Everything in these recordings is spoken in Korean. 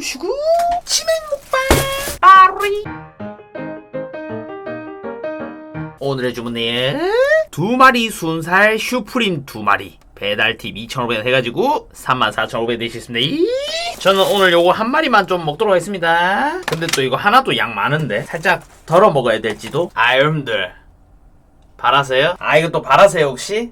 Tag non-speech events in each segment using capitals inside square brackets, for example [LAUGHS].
누르시고 치맥 먹방 빠리 오늘의 주문은 두 마리 순살 슈프림 두 마리 배달팁 2,500원 해가지고 34,500원 되셨습니다. 이! 저는 오늘 요거 한 마리만 좀 먹도록 하겠습니다. 근데 또 이거 하나도 양 많은데 살짝 덜어 먹어야 될지도. 아 여러분들 바라세요? 아 이거 또 바라세요 혹시?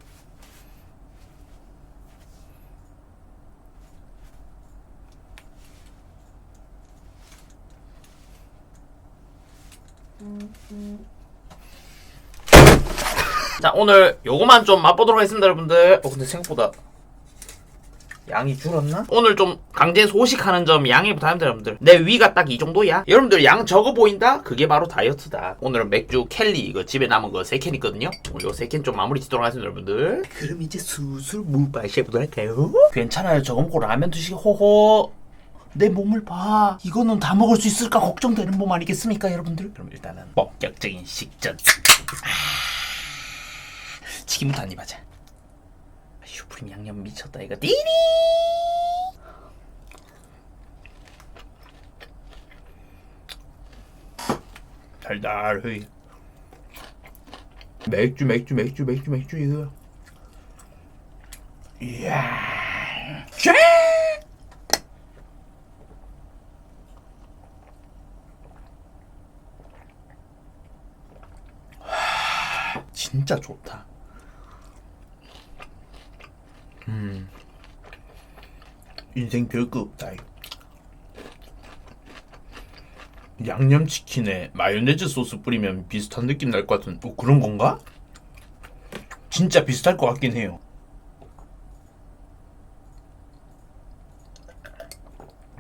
자 오늘 요거만 좀 맛보도록 하겠습니다 여러분들. 어 근데 생각보다 양이 줄었나? 오늘 좀 강제 소식하는 점 양해 부탁합니다 여러분들. 내 위가 딱 이 정도야? 여러분들 양 적어 보인다? 그게 바로 다이어트다. 오늘은 맥주 켈리 이거 집에 남은 거 3캔 있거든요? 오늘 요 3캔 좀 마무리 짓도록 하겠습니다 여러분들. 그럼 이제 수술 무바시해보도록 할까요? 괜찮아요. 저거 먹고 라면 드시기 호호 내 몸을 봐. 이거는 다 먹을 수 있을까 걱정되는 몸 아니겠습니까 여러분들? 그럼 일단은 본격적인 식전. 치킨부터 한입 하자 슈프림 양념 미쳤다 이거. 띠리! 달달해. 맥주 맥주 맥주 맥주 맥주 이거. 이야. 쉐 진짜 좋다 인생 별거 없다. 양념치킨에 마요네즈 소스 뿌리면 비슷한 느낌 날 것 같은 뭐 그런 건가? 진짜 비슷할 것 같긴 해요.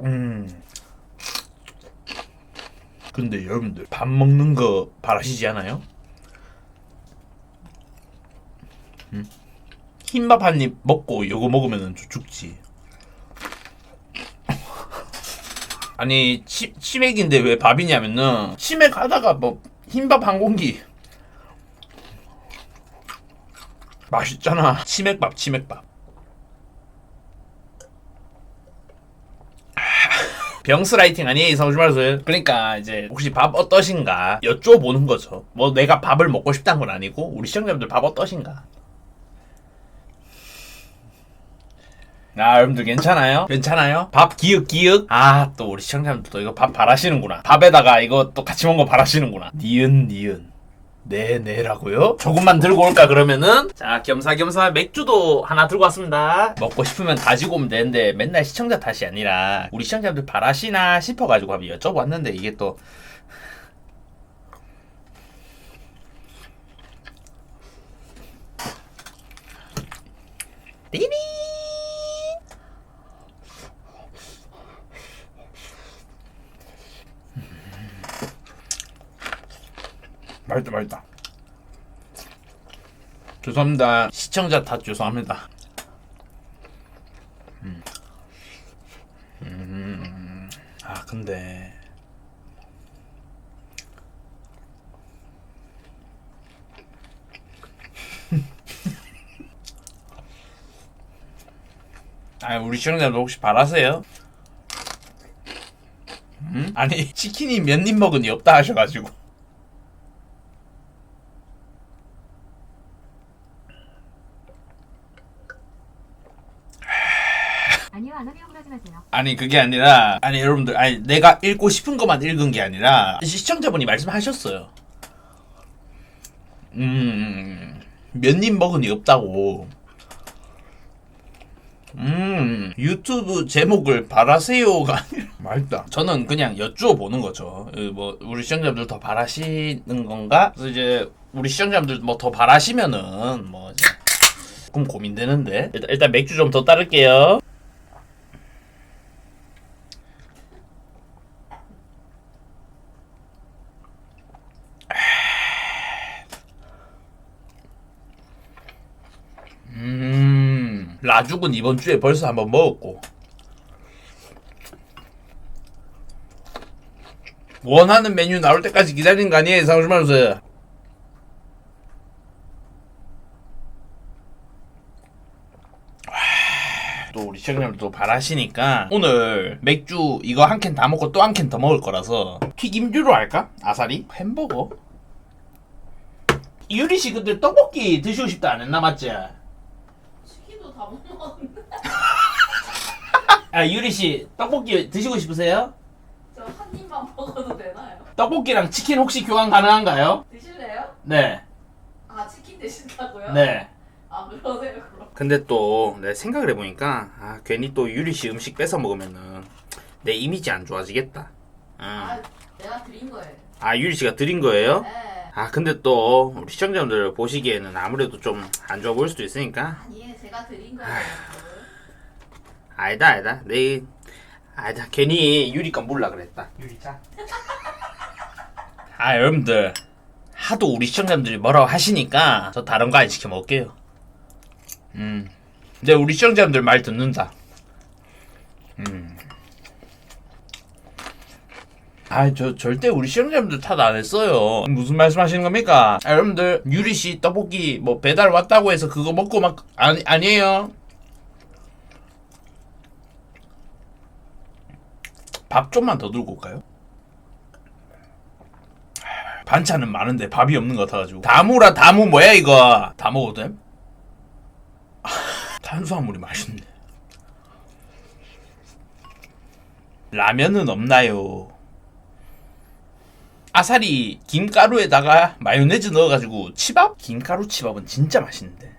음. 근데 여러분들 밥 먹는 거 바라시지 않아요? 음? 흰밥 한 입 먹고 이거 먹으면 죽지. 아니 치, 치맥인데 왜 밥이냐면은 치맥 하다가 뭐 흰밥 한 공기. 맛있잖아. 치맥밥 치맥밥. [LAUGHS] 병스 라이팅 아니에요 이성주 말씀 그러니까 이제 혹시 밥 어떠신가 여쭤보는 거죠. 뭐 내가 밥을 먹고 싶다는 건 아니고 우리 시청자분들 밥 어떠신가 아, 여러분들 괜찮아요? 괜찮아요? 밥 기윽 기윽? 아, 또 우리 시청자분들도 이거 밥 바라시는구나. 밥에다가 이거 또 같이 먹는 거 바라시는구나. 니은 니은. 네, 네라고요? 조금만 들고 올까 그러면은 자 겸사겸사 맥주도 하나 들고 왔습니다 먹고 싶으면 가지고 오면 되는데 맨날 시청자 탓이 아니라 우리 시청자분들 바라시나 싶어가지고 한번 여쭤봤는데 이게 또 띠리 맛있다 맛있다 죄송합니다 시청자 탓 죄송합니다 음. 음. 아 근데 [LAUGHS] 아 우리 시청자들 혹시 바라세요? 음? 아니 치킨이 몇 입 먹으니 없다 하셔가지고 아니요 안 하면 억울하지 마세요. 아니 그게 아니라 아니 여러분들 아니 내가 읽고 싶은 것만 읽은 게 아니라 시청자분이 말씀하셨어요. 음몇 입 먹은 이 없다고. 음 유튜브 제목을 바라세요가 아니라 맛있다. 저는 그냥 여쭈어 보는 거죠. 그뭐 우리 시청자분들 더 바라시는 건가? 그래서 이제 우리 시청자분들 뭐 더 바라시면은 뭐 조금 고민되는데 일단, 일단 맥주 좀 더 따를게요. 라죽은 이번 주에 벌써 한번 먹었고. 원하는 메뉴 나올 때까지 기다리는 거 아니에요, 상주마루스? 또 우리 시청자분들도 바라시니까 오늘 맥주 이거 한 캔 다 먹고 또 한 캔 더 먹을 거라서 튀김류로 할까? 아사리? 햄버거? 유리 씨 근데 떡볶이 드시고 싶다 안 했나 맞지? 못 먹었는데 [LAUGHS] 아 유리 씨 떡볶이 드시고 싶으세요? 저 한 입만 먹어도 되나요? 떡볶이랑 치킨 혹시 교환 가능한가요? 드실래요? 네. 아 치킨 드신다고요? 네. 아 그러세요 그럼 근데 또 내가 생각을 해보니까 아 괜히 또 유리 씨 음식 뺏어 먹으면은 내 이미지 안 좋아지겠다. 응. 아 내가 드린 거예요 아 유리 씨가 드린 거예요? 네 아 근데 또 우리 시청자분들 보시기에는 아무래도 좀 안 좋아 보일 수도 있으니까 아니 제가 드린 거예요 아니다 아니다 내 아니다 괜히 유리 건 몰라 그랬다 유리 자. 아 여러분들 하도 우리 시청자분들이 뭐라고 하시니까 저 다른 거 안 시켜 먹을게요. 음. 근데 우리 시청자분들 말 듣는다. 음. 아, 저 절대 우리 시청자분들 탓 안 했어요. 무슨 말씀하시는 겁니까? 아, 여러분들 유리 씨 떡볶이 뭐 배달 왔다고 해서 그거 먹고 막 아니 아니에요. 밥 좀만 더 들고 올까요? 반찬은 많은데 밥이 없는 것 같아가지고 다무라 다무 뭐야 이거 다 먹어도 됨? [LAUGHS] 탄수화물이 맛있네 라면은 없나요? 아사리 김가루에다가 마요네즈 넣어가지고 치밥? 김가루 치밥은 진짜 맛있는데.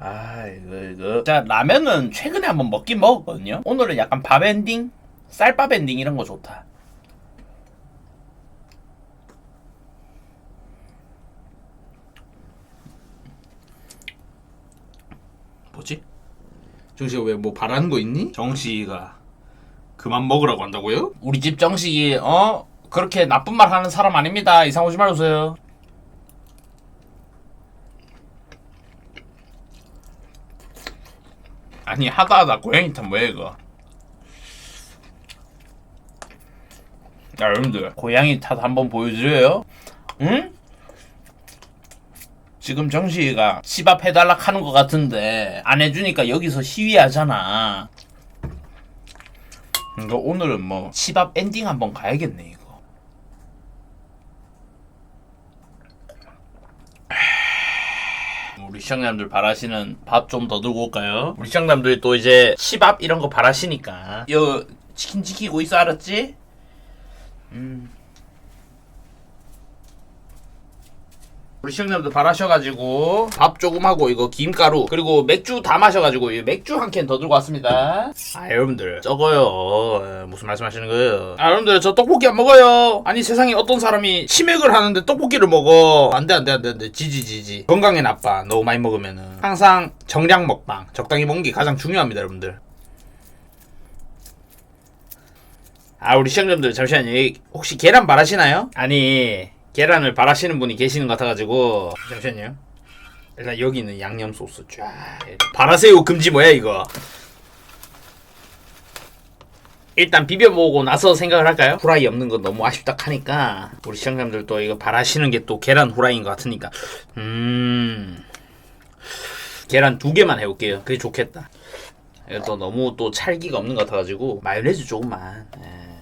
아 이거 이거. 자 라면은 최근에 한번 먹긴 먹었거든요. 오늘은 약간 밥 엔딩? 쌀밥 엔딩 이런 거 좋다 뭐지? 정식이 왜뭐 바라는 거 있니? 정식이가 그만 먹으라고 한다고요? 우리 집 정식이 어 그렇게 나쁜 말 하는 사람 아닙니다 이상 오지 말아주세요 아니 하다 하다 고양이 탓 뭐야 이거 야 여러분들 고양이 탓 한번 보여드려요 응? 지금 정식이가 치밥 해달라 하는 것 같은데 안 해주니까 여기서 시위하잖아 그러니까 오늘은 뭐 치밥 엔딩 한번 가야겠네 이거 우리 시청자님들 바라시는 밥 좀 더 들고 올까요? 우리 시청자님들이 또 이제 치밥 이런 거 바라시니까 이거 치킨 지키고 있어 알았지? 음. 우리 시청자님들 바라셔가지고 밥 조금 하고 이거 김가루 그리고 맥주 다 마셔가지고 이 맥주 한 캔 더 들고 왔습니다. 아 여러분들. 적어요. 어, 무슨 말씀하시는 거예요? 아 여러분들 저 떡볶이 안 먹어요. 아니 세상에 어떤 사람이 치맥을 하는데 떡볶이를 먹어. 안돼 안돼 안돼 안돼. 지지 지지. 건강에 나빠. 너무 많이 먹으면은. 항상 정량 먹방. 적당히 먹는 게 가장 중요합니다 여러분들. 아 우리 시청자분들 잠시만요. 이 혹시 계란 바라시나요? 아니 계란을 바라시는 분이 계시는 것 같아가지고. 잠시만요. 일단 여기는 양념 소스 쫙. 바라새우 금지 뭐야 이거? 일단 비벼보고 나서 생각을 할까요? 후라이 없는 거 너무 아쉽다 하니까. 우리 시청자분들도 이거 바라시는 게 또 계란 후라이인 것 같으니까. 음. 계란 두 개만 해볼게요. 그게 좋겠다. 이거 또 너무 또 찰기가 없는 것 같아가지고. 마요네즈 조금만. 예.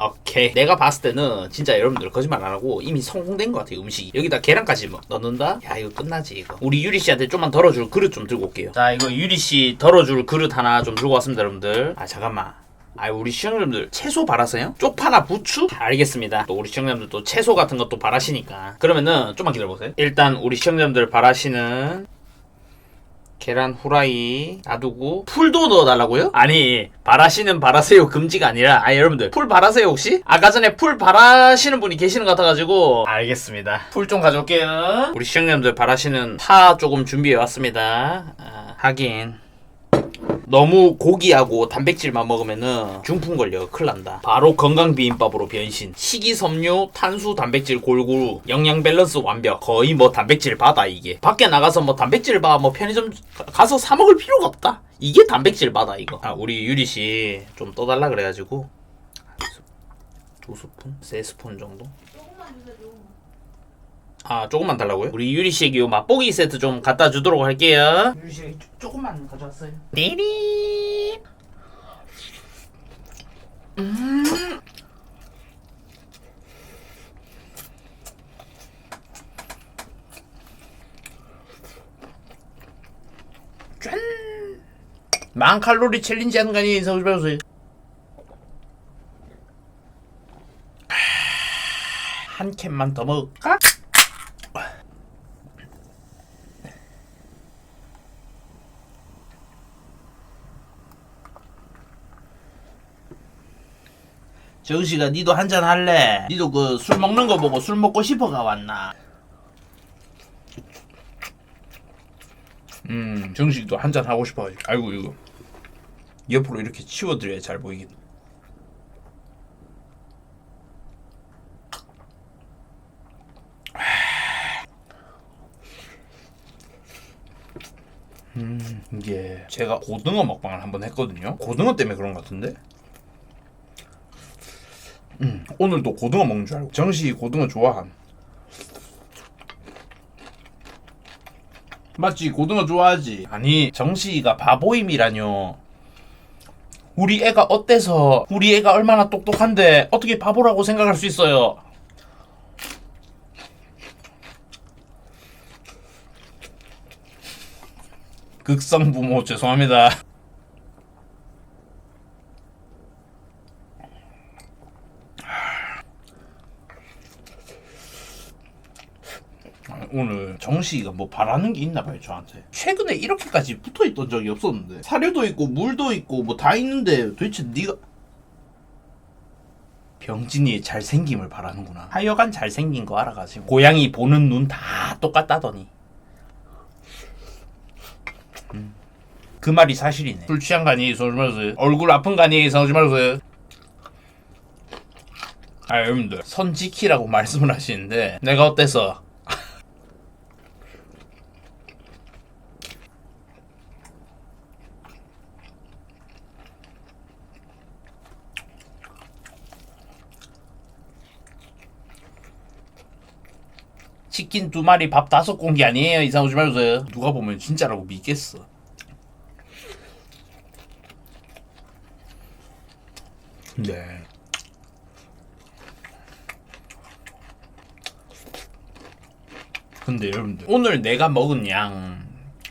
오케이. 내가 봤을 때는 진짜 여러분들 거짓말 안 하고 이미 성공된 것 같아요 음식이. 여기다 계란까지 뭐 넣는다? 야 이거 끝나지 이거. 우리 유리 씨한테 좀만 덜어줄 그릇 좀 들고 올게요. 자 이거 유리 씨 덜어줄 그릇 하나 좀 들고 왔습니다 여러분들. 아 잠깐만. 아 우리 시청자분들 채소 바라세요? 쪽파나 부추? 알겠습니다. 또 우리 시청자분들 또 채소 같은 것도 바라시니까. 그러면은 좀만 기다려보세요. 일단 우리 시청자분들 바라시는 계란 후라이 놔두고 풀도 넣어달라고요? 아니 바라시는 바라세요. 금지가 아니라. 아 여러분들 풀 바라세요 혹시? 아까 전에 풀 바라시는 분이 계시는 것 같아가지고. 알겠습니다. 풀 좀 가져올게요. 우리 시청자분들 바라시는 파 조금 준비해왔습니다. 아, 하긴 너무 고기하고 단백질만 먹으면은 중풍 걸려. 큰일 난다. 바로 건강 비빔밥으로 변신. 식이섬유 탄수 단백질 골고루 영양 밸런스 완벽. 거의 뭐 단백질 바다 이게. 밖에 나가서 뭐 단백질 바뭐 편의점 가- 가서 사 먹을 필요가 없다. 이게 단백질 바다 이거. 아 우리 유리 씨 좀 떠달라 그래가지고. 두 스푼? 세 스푼 정도? 조금만 주세요 조금만 아 조금만 달라고요? 우리 유리 씨에게 요 맛보기 세트 좀 갖다 주도록 할게요. 유리 씨 조금만 가져왔어요. 띠리. 음. 짠. 만 칼로리 챌린지 하는 거 아니에요, 서울 배우세요? 한 캔만 더 먹 정씨가 니도 한잔 할래? 니도 그 술 먹는 거 보고 술 먹고 싶어 가 왔나? 음, 정식도 한잔 하고 싶어가지고. 아이고 이거 옆으로 이렇게 치워드려야 잘 보이겠네. 음, 이게 제가 고등어 먹방을 한번 했거든요. 고등어 때문에 그런 것 같은데. 음, 오늘도 고등어 먹는 줄 알고. 정시 고등어 좋아함. 맞지? 고등어 좋아하지? 아니 정시가 바보임이라뇨. 우리 애가 어때서? 우리 애가 얼마나 똑똑한데 어떻게 바보라고 생각할 수 있어요? 극성 부모 죄송합니다 오늘 정식이가 뭐 바라는 게 있나 봐요 저한테. 최근에 이렇게까지 붙어있던 적이 없었는데. 사료도 있고 물도 있고 뭐 다 있는데 도대체 네가 병진이의 잘생김을 바라는구나. 하여간 잘생긴 거 알아가지고. 고양이 보는 눈 다 똑같다더니. 음. 그 말이 사실이네. 술 취한 거 아니에요 마세요 얼굴 아픈 거 아니에요 마세요 아 여러분들. 선 지키라고 [LAUGHS] 말씀을 하시는데 내가 어때서 치킨 두 마리 밥 다섯 공기 아니에요? 이상 오지 말세요. 누가 보면 진짜라고 믿겠어. 근데 근데 여러분들 오늘 내가 먹은 양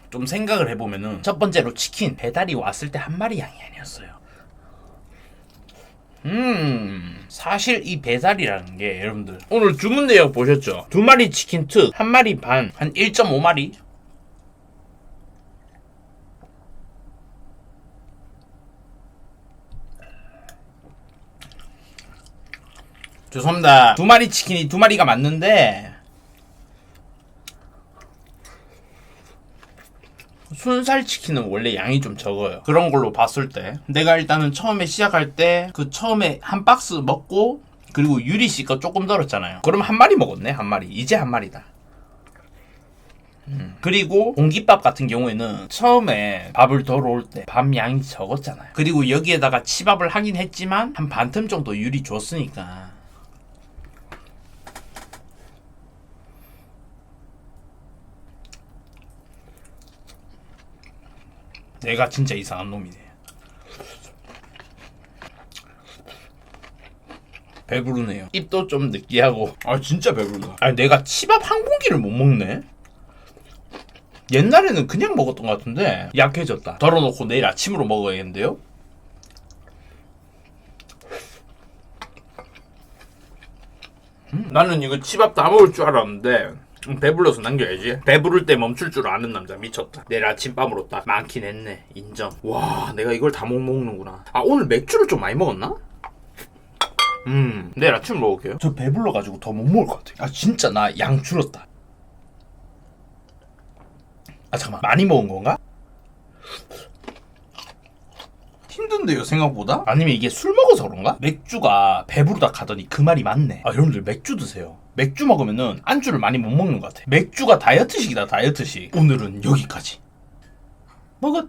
좀 생각을 해보면은 첫 번째로 치킨 배달이 왔을 때 한 마리 양이 아니었어요 음 사실 이 배달이라는 게 여러분들 오늘 주문 내역 보셨죠? 두 마리 치킨 특, 한 마리 반, 한 1.5마리 죄송합니다 두 마리 치킨이 두 마리가 맞는데 순살 치킨은 원래 양이 좀 적어요. 그런 걸로 봤을 때 내가 일단은 처음에 시작할 때 그 처음에 한 박스 먹고 그리고 유리 씨거 조금 덜었잖아요. 그럼 한 마리 먹었네 한 마리. 이제 한 마리다. 음. 그리고 공깃밥 같은 경우에는 처음에 밥을 덜올때 밥 양이 적었잖아요. 그리고 여기에다가 치밥을 하긴 했지만 한 반틈 정도 유리 줬으니까 내가 진짜 이상한 놈이네. 배부르네요. 입도 좀 느끼하고. 아 진짜 배부르다. 아 내가 치밥 한 공기를 못 먹네. 옛날에는 그냥 먹었던 것 같은데 약해졌다. 덜어놓고 내일 아침으로 먹어야겠는데요? 음, 나는 이거 치밥 다 먹을 줄 알았는데 음, 배불러서 남겨야지. 배부를 때 멈출 줄 아는 남자 미쳤다. 내일 아침밥으로 딱 많긴 했네. 인정. 와, 내가 이걸 다 못 먹는구나. 아, 오늘 맥주를 좀 많이 먹었나? 음, 내일 아침 먹을게요. 저 배불러가지고 더 못 먹을 것 같아. 아, 진짜 나 양 줄었다. 아, 잠깐만. 많이 먹은 건가? 힘든데요 생각보다? 아니면 이게 술 먹어서 그런가? 맥주가 배부르다 하더니 그 말이 맞네 아 여러분들 맥주 드세요 맥주 먹으면은 안주를 많이 못 먹는 것 같아. 맥주가 다이어트식이다 다이어트식. 오늘은 여기까지. 먹었